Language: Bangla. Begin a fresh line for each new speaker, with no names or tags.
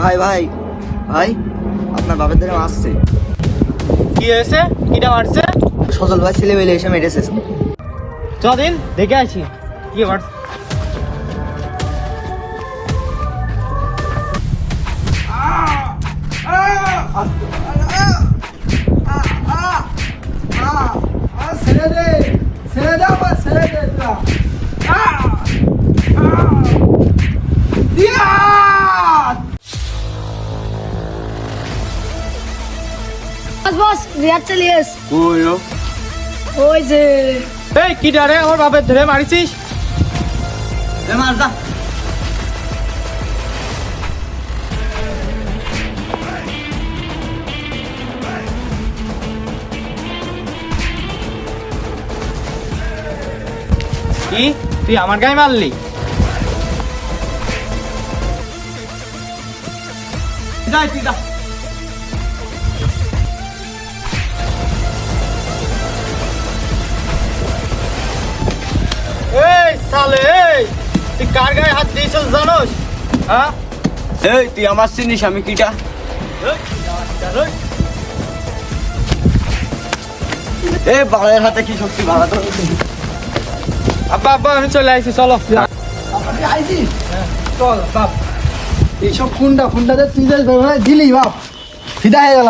ভাই ভাই ভাই আপনার বাপের ধরে আসছে।
কি হয়েছে? কিটা মারছে
সজল ভাই ছেলে মেলে এসে মেরেছে।
চদিন দেখে আছি কি মারছে
ছেড়ে
বস বস
ওই
ওই যে
এই কিটা রে আমার বাপের ধরে মারিছিস?
মার যা।
কি? তুই আমার গায়ে মারলি? যাই তুই যা। এই তুই কার গায়ে হাত দিয়েছিস জানোস? হ্যাঁ?
এই তুই আমার চিনিস আমি কিটা? এ বাড়ার হাতে কি শক্তি ভাড়া তো
আব্বা আব্বা আমি চলে আসছি চলো।
আপনি আইছিস? চল বাপ। এইসব খুন্ডা খুন্ডাতে তুই দিলি বাপ। ফিদা হয়ে গেলাম।